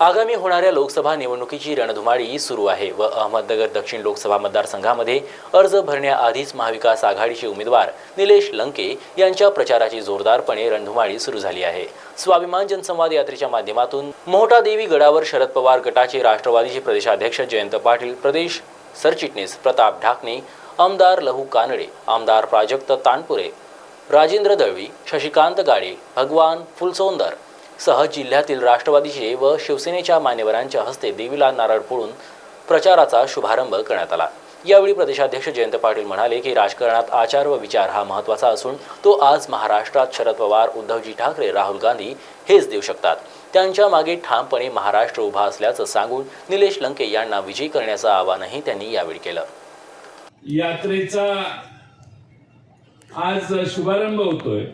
आगामी होणाऱ्या लोकसभा निवडणुकीची रणधुमाळी सुरू आहे व अहमदनगर दक्षिण लोकसभा मतदारसंघामध्ये अर्ज भरण्याआधीच महाविकास आघाडीचे उमेदवार निलेश लंके यांच्या प्रचाराची जोरदारपणे रणधुमाळी सुरू झाली आहे. स्वाभिमान जनसंवाद यात्रेच्या माध्यमातून मोहटादेवी गडावर शरद पवार गटाचे राष्ट्रवादीचे प्रदेशाध्यक्ष जयंत पाटील प्रदेश सरचिटणीस प्रताप ढाकणे आमदार लहू कानडे आमदार प्राजक्त तानपुरे राजेंद्र दळवी शशिकांत गाडे भगवान फुलसोंदर सह जिल्ह्यातील राष्ट्रवादीचे व शिवसेनेच्या मान्यवरांच्या हस्ते देवीला नारळ फोडून प्रचाराचा शुभारंभ करण्यात आला. यावेळी प्रदेशाध्यक्ष जयंत पाटील म्हणाले की राजकारणात आचार व विचार हा महत्त्वाचा असून तो आज महाराष्ट्रात शरद पवार उद्धवजी ठाकरे राहुल गांधी हेच देऊ शकतात. त्यांच्या मागे ठामपणे महाराष्ट्र उभा असल्याचं सांगून निलेश लंके यांना विजयी करण्याचं आवाहनही त्यांनी यावेळी केलं. यात्रेचा आज शुभारंभ होतोय.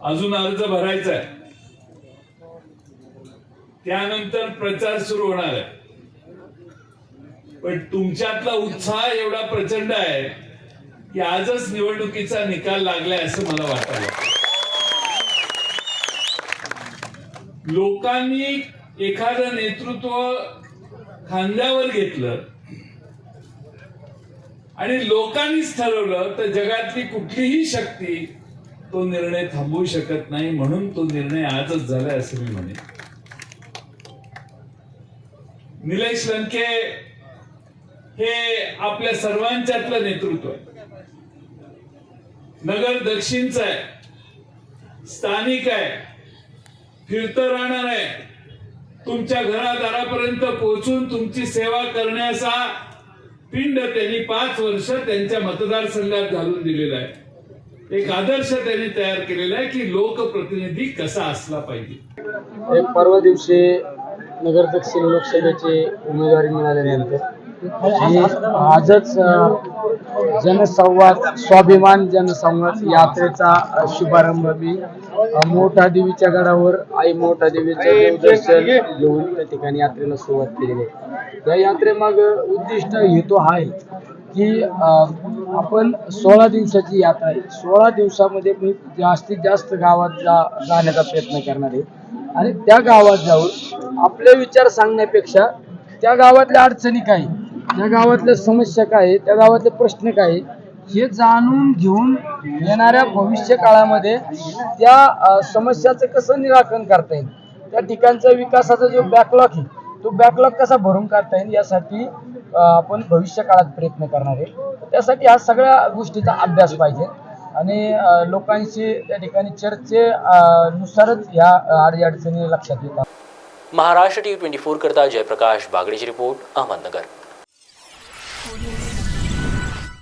अजून अर्ज भरायचा आहे. त्यानंतर प्रचार सुरू होणार आहे. पण तुमच्यातला उत्साह एवढा प्रचंड आहे की आजच निवडणुकीचा निकाल लागलाय असं मला वाटायला लोकांनी एखादं नेतृत्व खांद्यावर घेतलं आणि लोकांनीच ठरवलं तर जगातली कुठलीही शक्ती तो निर्णय थांबवू शकत नाही म्हणून तो निर्णय आजच झालाय असं मी म्हणे निलेश लंके हे आपल्या सर्वांच्यातलं नेतृत्व आहे. नगर दक्षिणच आहे. स्थानिक आहे. फिरतं राहणार आहे. तुमच्या घरादारापर्यंत पोहोचून तुमची सेवा करण्याचा पिंड त्यांनी पाच वर्ष त्यांच्या मतदारसंघात घालून दिलेला आहे. एक आदर्श त्यांनी तयार केलेला आहे की लोकप्रतिनिधी कसा असला पाहिजे. परवा दिवशी नगर दक्षिण लोकसभेची उमेदवारी मिळाल्यानंतर आजच जनसंवाद स्वाभिमान जनसंवाद यात्रेचा शुभारंभ मी मोठा देवीच्या गडावर आई मोठा देवीचं दर्शन घेऊन त्या ठिकाणी यात्रेला सुरुवात केलेली आहे. या यात्रेमाग उद्दिष्ट हेतू हा आहे. की आपण सोळा दिवसाची यात्रा आहे. सोळा दिवसामध्ये मी जास्तीत जास्त गावात जा जाण्याचा प्रयत्न करणार आहे. आणि त्या गावात जाऊन आपले विचार सांगण्यापेक्षा त्या गावातल्या अडचणी काय त्या गावातल्या समस्या काय आहे, त्या गावातले प्रश्न काय आहे, हे जाणून घेऊन येणाऱ्या भविष्य काळामध्ये त्या समस्याचं कसं निराकरण करता येईल? त्या ठिकाणचा विकासाचा जो बॅकलॉग आहे तो बॅकलॉग कसा भरून काढता येईल यासाठी आपण भविष्य काळात प्रयत्न करणार आहे. त्यासाठी ह्या सगळ्या गोष्टीचा अभ्यास पाहिजे. आणि लोकांशी त्या ठिकाणी चर्चे नुसारच ह्या अडचणी लक्षात येतात. महाराष्ट्र टी ट्वेंटी फोर करता जयप्रकाश बागडेची रिपोर्ट अहमदनगर.